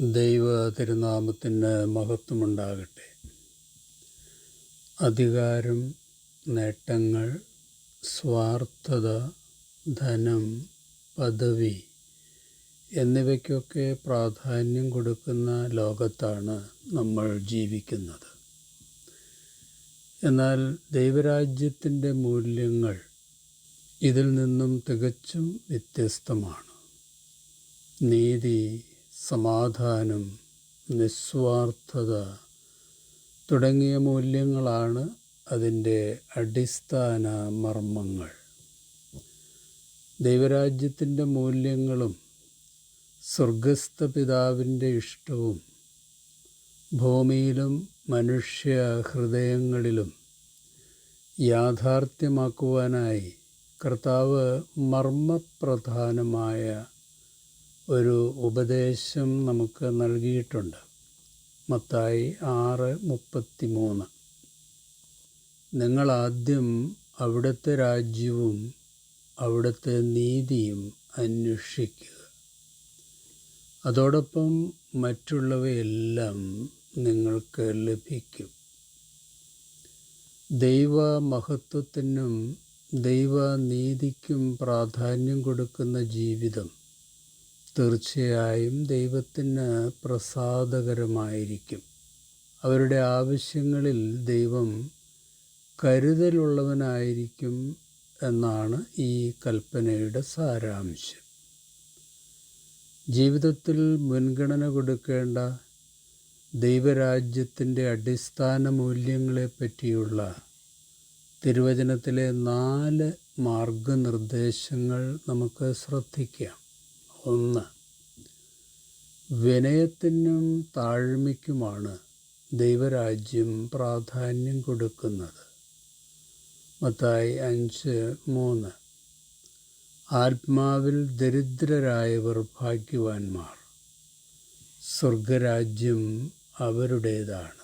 ദൈവ തിരുനാമത്തിന് മഹത്വമുണ്ടാകട്ടെ. അധികാരം നേട്ടങ്ങൾ സ്വാർത്ഥത ധനം പദവി എന്നിവയ്ക്കൊക്കെ പ്രാധാന്യം കൊടുക്കുന്ന ലോകത്താണ് നമ്മൾ ജീവിക്കുന്നത്. എന്നാൽ ദൈവരാജ്യത്തിന്റെ മൂല്യങ്ങൾ ഇതിൽ നിന്നും തികച്ചും വ്യത്യസ്തമാണ്. നീതി സമാധാനം നിസ്വാർത്ഥത തുടങ്ങിയ മൂല്യങ്ങളാണ് അതിന്റെ അടിസ്ഥാന മർമ്മങ്ങൾ. ദൈവരാജ്യത്തിന്റെ മൂല്യങ്ങളും സ്വർഗസ്ഥ പിതാവിന്റെ ഇഷ്ടവും ഭൂമിയിലും മനുഷ്യ ഹൃദയങ്ങളിലും യാഥാർത്ഥ്യമാക്കുവാനായി കർത്താവ് മർമ്മപ്രധാനമായ ഒരു ഉപദേശം നമുക്ക് നൽകിയിട്ടുണ്ട്. മത്തായി ആറ് മുപ്പത്തി മൂന്ന് നിങ്ങളാദ്യം അവിടുത്തെ രാജ്യവും അവിടുത്തെ നീതിയും അന്വേഷിക്കുക. അതോടൊപ്പം മറ്റുള്ളവയെല്ലാം നിങ്ങൾക്ക് ലഭിക്കും. ദൈവ മഹത്വത്തിനും ദൈവനീതിക്കും പ്രാധാന്യം കൊടുക്കുന്ന ജീവിതം തീർച്ചയായും ദൈവത്തിന് പ്രസാദകരമായിരിക്കും. അവരുടെ ആവശ്യങ്ങളിൽ ദൈവം കരുതലുള്ളവനായിരിക്കും എന്നാണ് ഈ കൽപ്പനയുടെ സാരാംശം. ജീവിതത്തിൽ മുൻഗണന കൊടുക്കേണ്ട ദൈവരാജ്യത്തിന്റെ അടിസ്ഥാന മൂല്യങ്ങളെ പറ്റിയുള്ള തിരുവചനത്തിലെ നാല് മാർഗനിർദ്ദേശങ്ങൾ നമുക്ക് ശ്രദ്ധിക്കാം. ഒന്ന്. വിനയത്തിനും താഴ്മയ്ക്കുമാണ് ദൈവരാജ്യം പ്രാധാന്യം കൊടുക്കുന്നത്. മത്തായി അഞ്ച് മൂന്ന്. ആത്മാവിൽ ദരിദ്രരായവർ ഭാഗ്യവാന്മാർ. സ്വർഗരാജ്യം അവരുടേതാണ്.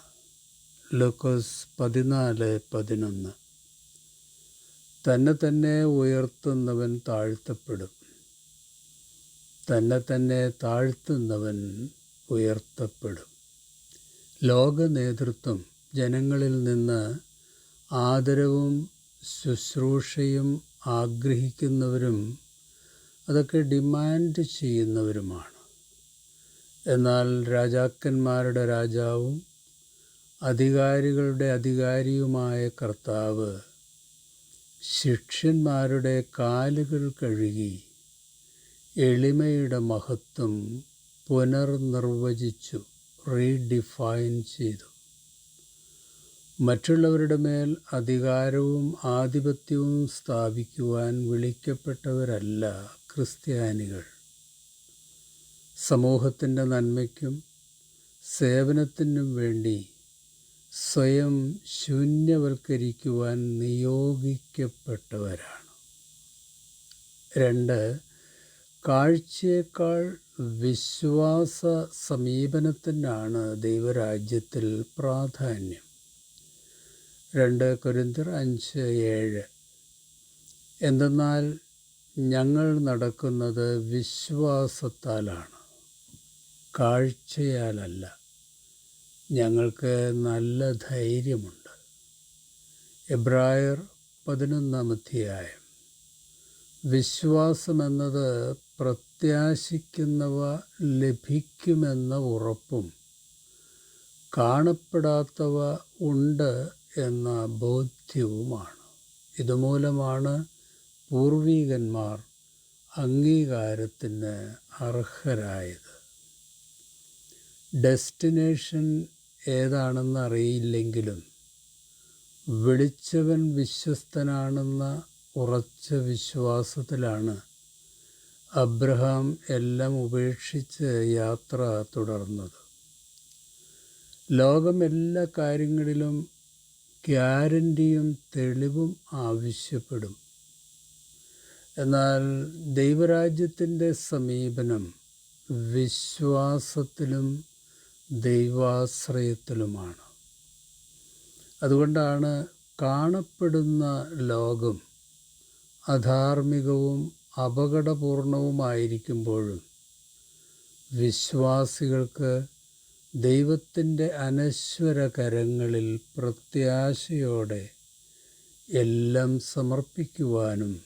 ലൂക്കോസ് പതിനാല് പതിനൊന്ന്. തന്നെ തന്നെ ഉയർത്തുന്നവൻ താഴ്ത്തപ്പെടും. തന്നെ തന്നെ താഴ്ത്തുന്നവൻ ഉയർത്തപ്പെടും. ലോക നേതൃത്വം ജനങ്ങളിൽ നിന്ന് ആദരവും ശുശ്രൂഷയും ആഗ്രഹിക്കുന്നവരും അതൊക്കെ ഡിമാൻഡ് ചെയ്യുന്നവരുമാണ്. എന്നാൽ രാജാക്കന്മാരുടെ രാജാവും അധികാരികളുടെ അധികാരിയുമായ കർത്താവ് ശിഷ്യന്മാരുടെ കാലുകൾ കഴുകി എളിമയുടെ മഹത്വം പുനർനിർവചിച്ചു റീഡിഫൈൻ ചെയ്തു. മറ്റുള്ളവരുടെ മേൽ അധികാരവും ആധിപത്യവും സ്ഥാപിക്കുവാൻ വിളിക്കപ്പെട്ടവരല്ല ക്രിസ്ത്യാനികൾ. സമൂഹത്തിന്റെ നന്മയ്ക്കും സേവനത്തിനും വേണ്ടി സ്വയം ശൂന്യവൽക്കരിക്കുവാൻ നിയോഗിക്കപ്പെട്ടവരാണ്. രണ്ട് കാഴ്ചയേക്കാൾ വിശ്വാസ സമീപനത്തിനാണ് ദൈവരാജ്യത്തിൽ പ്രാധാന്യം. രണ്ട് കൊരിന്തിർ അഞ്ച് ഏഴ്. എന്തെന്നാൽ ഞങ്ങൾ നടക്കുന്നത് വിശ്വാസത്താലാണ്. കാഴ്ചയാലല്ല. ഞങ്ങൾക്ക് നല്ല ധൈര്യമുണ്ട്. എബ്രായർ പതിനൊന്നാം അധ്യായം. വിശ്വാസമെന്നത് പ്രത്യാശിക്കുന്നവ ലഭിക്കുമെന്ന ഉറപ്പും കാണപ്പെടാത്തവ ഉണ്ട് എന്ന ബോധ്യവുമാണ്. ഇതുമൂലമാണ് പൂർവീകന്മാർ അംഗീകാരത്തിന് അർഹരായത്. ഡെസ്റ്റിനേഷൻ ഏതാണെന്ന് അറിയില്ലെങ്കിലും വിളിച്ചവൻ വിശ്വസ്തനാണെന്ന ഉറച്ച വിശ്വാസത്തിലാണ് അബ്രഹാം എല്ലാം ഉപേക്ഷിച്ച് യാത്ര തുടർന്നത്. ലോകം എല്ലാ കാര്യങ്ങളിലും ഗ്യാരന്റിയും തെളിവും ആവശ്യപ്പെടും. എന്നാൽ ദൈവരാജ്യത്തിന്റെ സമീപനം വിശ്വാസത്തിലും ദൈവാശ്രയത്തിലുമാണ്. അതുകൊണ്ടാണ് കാണപ്പെടുന്ന ലോകം അധാർമികവും അപകടപൂർണവുമായിരിക്കുമ്പോഴും വിശ്വാസികൾക്ക് ദൈവത്തിന്റെ അനശ്വര കരങ്ങളിൽ പ്രത്യാശയോടെ എല്ലാം സമർപ്പിക്കുവാനും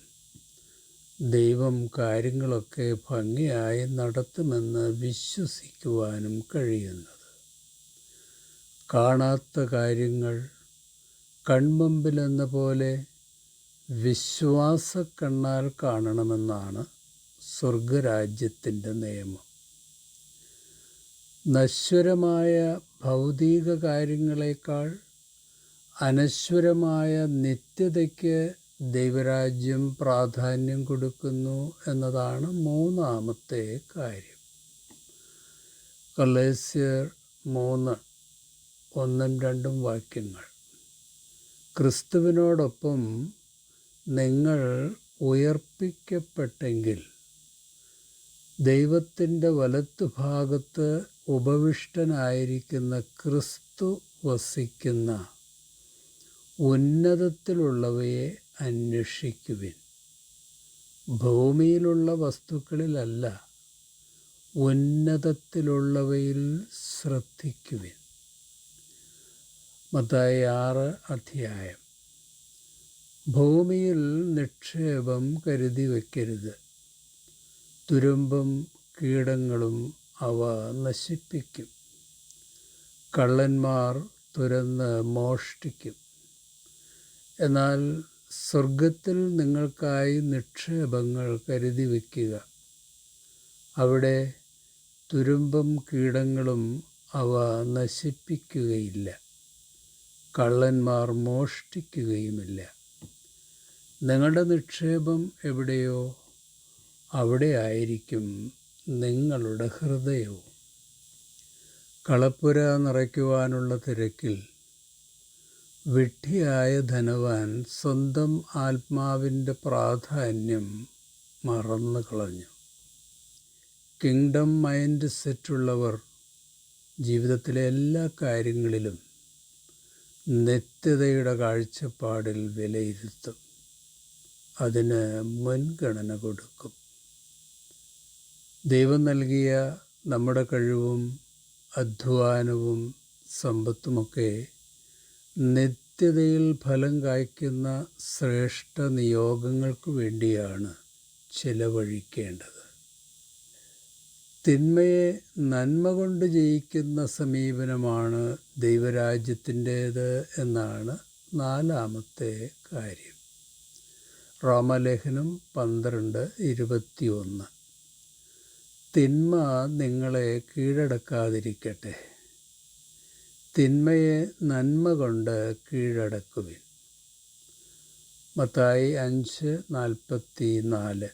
ദൈവം കാര്യങ്ങളൊക്കെ ഭംഗിയായി നടത്തുമെന്ന് വിശ്വസിക്കുവാനും കഴിയുന്നത്. കാണാത്ത കാര്യങ്ങൾ കൺമുമ്പിലെന്ന പോലെ വിശ്വാസക്കണ്ണാൽ കാണണമെന്നാണ് സ്വർഗരാജ്യത്തിന്റെ നിയമം. നശ്വരമായ ഭൗതിക കാര്യങ്ങളെക്കാൾ അനശ്വരമായ നിത്യതയ്ക്ക് ദൈവരാജ്യം പ്രാധാന്യം കൊടുക്കുന്നു എന്നതാണ് മൂന്നാമത്തെ കാര്യം. കൊലേസ്യർ മൂന്ന് ഒന്നും രണ്ടും വാക്യങ്ങൾ. ക്രിസ്തുവിനോടൊപ്പം നിങ്ങൾ ഉയർപ്പിക്കപ്പെട്ടെങ്കിൽ ദൈവത്തിന്റെ വലത്തുഭാഗത്ത് ഉപവിഷ്ടനായിരിക്കുന്ന ക്രിസ്തു വസിക്കുന്ന ഉന്നതത്തിലുള്ളവയെ അന്വേഷിക്കുവിൻ. ഭൂമിയിലുള്ള വസ്തുക്കളിലല്ല ഉന്നതത്തിലുള്ളവയിൽ ശ്രദ്ധിക്കുവിൻ. മത്തായി ആറ് അധ്യായം. ഭൂമിയിൽ നിക്ഷേപം കരുതി വയ്ക്കരുത് തുരുമ്പും കീടങ്ങളും അവ നശിപ്പിക്കും. കള്ളന്മാർ തുരന്ന് മോഷ്ടിക്കും. എന്നാൽ സ്വർഗത്തിൽ നിങ്ങൾക്കായി നിക്ഷേപങ്ങൾ കരുതി വയ്ക്കുക അവിടെ തുരുമ്പും കീടങ്ങളും അവ നശിപ്പിക്കുകയില്ല. കള്ളന്മാർ മോഷ്ടിക്കുകയുമില്ല. നിങ്ങളുടെ നിക്ഷേപം എവിടെയോ അവിടെ ആയിരിക്കും നിങ്ങളുടെ ഹൃദയവും. കളപ്പുര നിറയ്ക്കുവാനുള്ള തിരക്കിൽ വിഡ്ഢിയായ ധനവാൻ സ്വന്തം ആത്മാവിന്റെ പ്രാധാന്യം മറന്നു കളഞ്ഞു കിങ്ഡം മൈൻഡ് സെറ്റുള്ളവർ ജീവിതത്തിലെ എല്ലാ കാര്യങ്ങളിലും നിത്യതയുടെ കാഴ്ചപ്പാടിൽ വിലയിരുത്തും. അതിന് മുൻഗണന കൊടുക്കും. ദൈവം നൽകിയ നമ്മുടെ കഴിവും അധ്വാനവും സമ്പത്തുമൊക്കെ നിത്യതയിൽ ഫലം കായ്ക്കുന്ന ശ്രേഷ്ഠ നിയോഗങ്ങൾക്ക് വേണ്ടിയാണ് ചിലവഴിക്കേണ്ടത്. തിന്മയെ നന്മ കൊണ്ട് ജയിക്കുന്ന സമീപനമാണ് ദൈവരാജ്യത്തിന്റേത് എന്നാണ് നാലാമത്തെ കാര്യം. റോമലേഖനം പന്ത്രണ്ട് ഇരുപത്തിയൊന്ന്. തിന്മ നിങ്ങളെ കീഴടക്കാതിരിക്കട്ടെ. തിന്മയെ നന്മ കൊണ്ട് കീഴടക്കുവിൻ. മത്തായി അഞ്ച് നാൽപ്പത്തി നാല്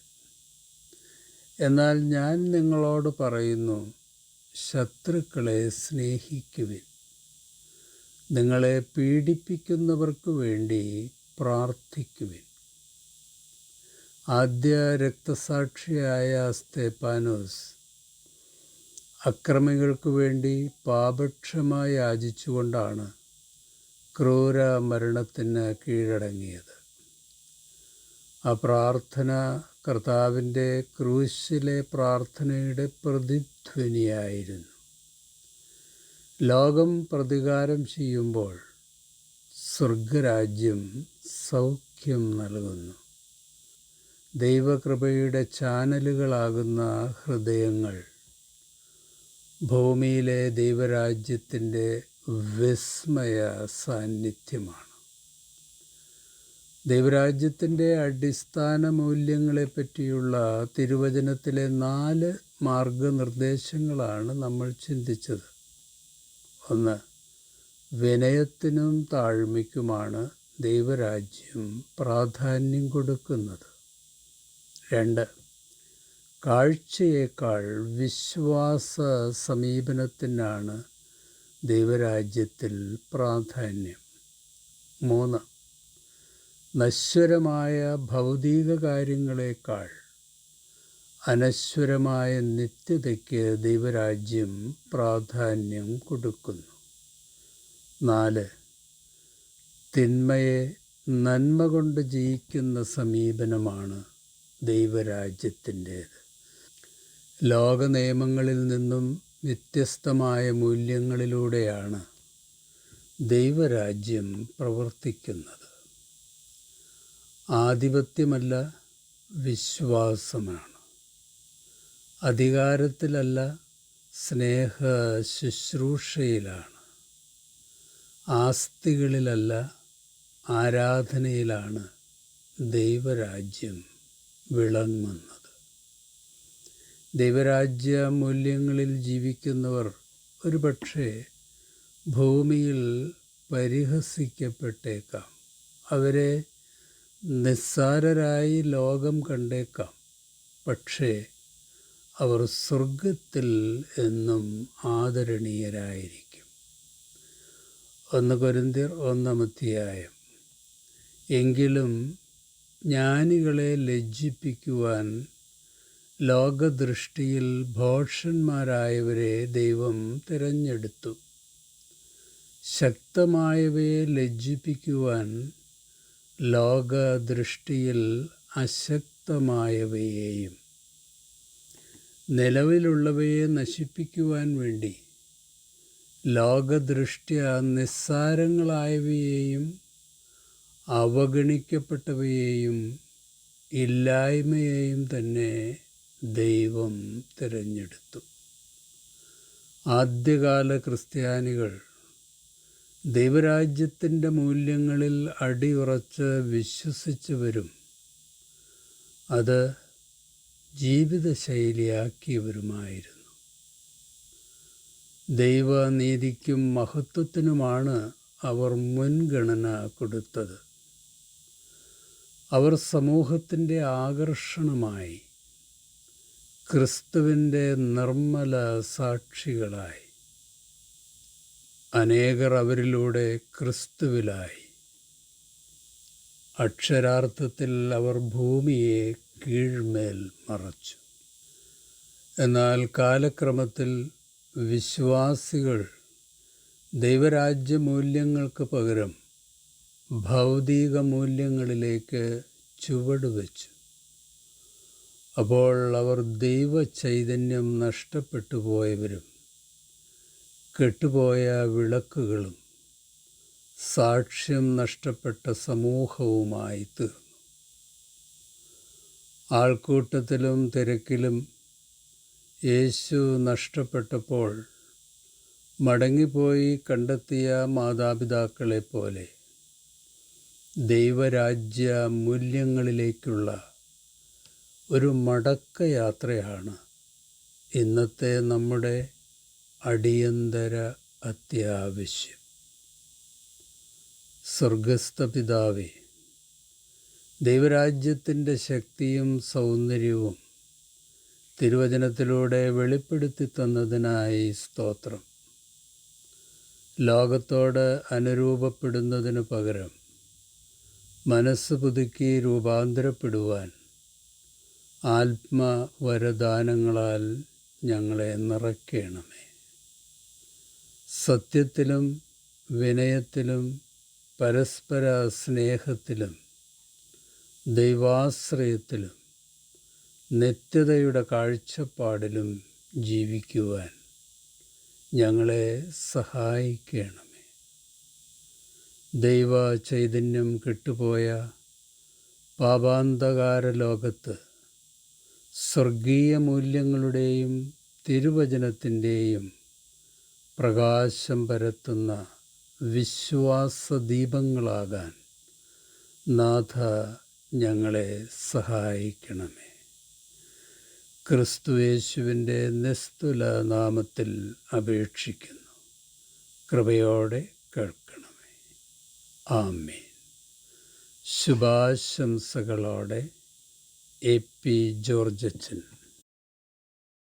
എന്നാൽ ഞാൻ നിങ്ങളോട് പറയുന്നു ശത്രുക്കളെ സ്നേഹിക്കുവിൻ. നിങ്ങളെ പീഡിപ്പിക്കുന്നവർക്ക് വേണ്ടി പ്രാർത്ഥിക്കുവിൻ. ആദ്യ രക്തസാക്ഷിയായ സ്തേപ്പാനോസ് അക്രമികൾക്ക് വേണ്ടി പാപക്ഷമ യാചിച്ചുകൊണ്ടാണ് ക്രൂര മരണത്തിന് കീഴടങ്ങിയത്. ആ പ്രാർത്ഥന കർത്താവിന്റെ ക്രൂശിലെ പ്രാർത്ഥനയുടെ പ്രതിധ്വനിയായിരുന്നു. ലോകം പ്രതികാരം ചെയ്യുമ്പോൾ സ്വർഗരാജ്യം സൗഖ്യം നൽകുന്നു. ദൈവകൃപയുടെ ചാനലുകളാകുന്ന ഹൃദയങ്ങൾ. ഭൂമിയിലെ ദൈവരാജ്യത്തിന്റെ വിസ്മയ സാന്നിധ്യമാണ്. ദൈവരാജ്യത്തിന്റെ അടിസ്ഥാന മൂല്യങ്ങളെപ്പറ്റിയുള്ള തിരുവചനത്തിലെ നാല് മാർഗനിർദ്ദേശങ്ങളാണ് നമ്മൾ ചിന്തിച്ചത്. ഒന്ന് വിനയത്തിനും താഴ്മയ്ക്കുമാണ് ദൈവരാജ്യം പ്രാധാന്യം കൊടുക്കുന്നത്. രണ്ട്. കാഴ്ചയേക്കാൾ വിശ്വാസ സമീപനത്തിനാണ് ദൈവരാജ്യത്തിൽ പ്രാധാന്യം. മൂന്ന്. നശ്വരമായ ഭൗതിക കാര്യങ്ങളേക്കാൾ അനശ്വരമായ നിത്യതയ്ക്ക് ദൈവരാജ്യം പ്രാധാന്യം കൊടുക്കുന്നു. നാല്. തിന്മയെ നന്മ കൊണ്ട് ജയിക്കുന്ന സമീപനമാണ് ദൈവരാജ്യത്തിന്റേത് ലോക നിയമങ്ങളിൽ നിന്നും വ്യത്യസ്തമായ മൂല്യങ്ങളിലൂടെയാണ് ദൈവരാജ്യം പ്രവർത്തിക്കുന്നത്. ആധിപത്യമല്ല വിശ്വാസമാണ്. അധികാരത്തിലല്ല സ്നേഹ ശുശ്രൂഷയിലാണ് ആസ്തികളിലല്ല ആരാധനയിലാണ് ദൈവരാജ്യം വിളങ്ങുന്നത്. ദൈവരാജ്യ മൂല്യങ്ങളിൽ ജീവിക്കുന്നവർ ഒരുപക്ഷെ ഭൂമിയിൽ പരിഹസിക്കപ്പെട്ടേക്കാം. അവരെ നിസ്സാരരായി ലോകം കണ്ടേക്കാം. പക്ഷേ അവർ സ്വർഗത്തിൽ എന്നും ആദരണീയരായിരിക്കും. ഒന്ന് കൊരിന്തിർ ഒന്നാമധ്യായം. എങ്കിലും ജ്ഞാനികളെ ലജ്ജിപ്പിക്കുവാൻ ലോകദൃഷ്ടിയിൽ ഭോഷന്മാരായവരെ ദൈവം തിരഞ്ഞെടുത്തു. ശക്തമായവയെ ലജ്ജിപ്പിക്കുവാൻ ലോകദൃഷ്ടിയിൽ അശക്തമായവയെയും നിലവിലുള്ളവയെ നശിപ്പിക്കുവാൻ വേണ്ടി ലോകദൃഷ്ട്യ നിസ്സാരങ്ങളായവയെയും അവഗണിക്കപ്പെട്ടവയെയും ഇല്ലായ്മയെയും തന്നെ ദൈവം തിരഞ്ഞെടുത്തു. ആദ്യകാല ക്രിസ്ത്യാനികൾ ദൈവരാജ്യത്തിന്റെ മൂല്യങ്ങളിൽ അടിയുറച്ച് വിശ്വസിച്ചവരും അത് ജീവിതശൈലിയാക്കിയവരുമായിരുന്നു. ദൈവനീതിക്കും മഹത്വത്തിനുമാണ് അവർ മുൻഗണന കൊടുത്തത്. അവർ സമൂഹത്തിന്റെ ആകർഷണമായി ക്രിസ്തുവിന്റെ നിർമ്മല സാക്ഷികളായി. അനേകർ അവരിലൂടെ ക്രിസ്തുവിലായി. അക്ഷരാർത്ഥത്തിൽ അവർ ഭൂമിയെ കീഴ്മേൽ മറച്ചു. എന്നാൽ കാലക്രമത്തിൽ വിശ്വാസികൾ ദൈവരാജ്യ മൂല്യങ്ങൾക്ക് പകരം ഭൗതിക മൂല്യങ്ങളിലേക്ക് ചുവടുവെച്ചു അപ്പോൾ അവർ ദൈവ ചൈതന്യം നഷ്ടപ്പെട്ടു പോയവരും കെട്ടുപോയ വിളക്കുകളും സാക്ഷ്യം നഷ്ടപ്പെട്ട സമൂഹവുമായി തീർന്നു ആൾക്കൂട്ടത്തിലും തിരക്കിലും യേശു നഷ്ടപ്പെട്ടപ്പോൾ മടങ്ങിപ്പോയി കണ്ടെത്തിയ മാതാപിതാക്കളെ പോലെ ദൈവരാജ്യ മൂല്യങ്ങളിലേക്കുള്ള ഒരു മടക്കയാത്രയാണ് ഇന്നത്തെ നമ്മുടെ അടിയന്തര അത്യാവശ്യം. സ്വർഗസ്ഥ പിതാവേ ദൈവരാജ്യത്തിന്റെ ശക്തിയും സൗന്ദര്യവും തിരുവചനത്തിലൂടെ വെളിപ്പെടുത്തി തന്നതിനായി സ്തോത്രം. ലോകത്തോട് അനുരൂപപ്പെടുന്നതിനു പകരം മനസ്സ് പുതുക്കി രൂപാന്തരപ്പെടുവാൻ ആത്മവരദാനങ്ങളാൽ ഞങ്ങളെ നിറയ്ക്കണമേ. സത്യത്തിലും വിനയത്തിലും പരസ്പര സ്നേഹത്തിലും ദൈവാശ്രയത്തിലും നിത്യതയുടെ കാഴ്ചപ്പാടിലും ജീവിക്കുവാൻ ഞങ്ങളെ സഹായിക്കണമേ. ദൈവ ചൈതന്യം കെട്ടുപോയ പാപാന്തകാര ലോകത്ത് സ്വർഗീയ മൂല്യങ്ങളുടെയും തിരുവചനത്തിന്റെയും പ്രകാശം പരത്തുന്ന വിശ്വാസദീപങ്ങളാകാൻ നാഥ ഞങ്ങളെ സഹായിക്കണമേ. ക്രിസ്തുയേശുവിന്റെ നിസ്തുല നാമത്തിൽ അപേക്ഷിക്കുന്നു. കൃപയോടെ കേൾക്കണമേ ആമേൻ. ശുഭാശംസകളോടെ എ പി ജോർജച്ചൻ.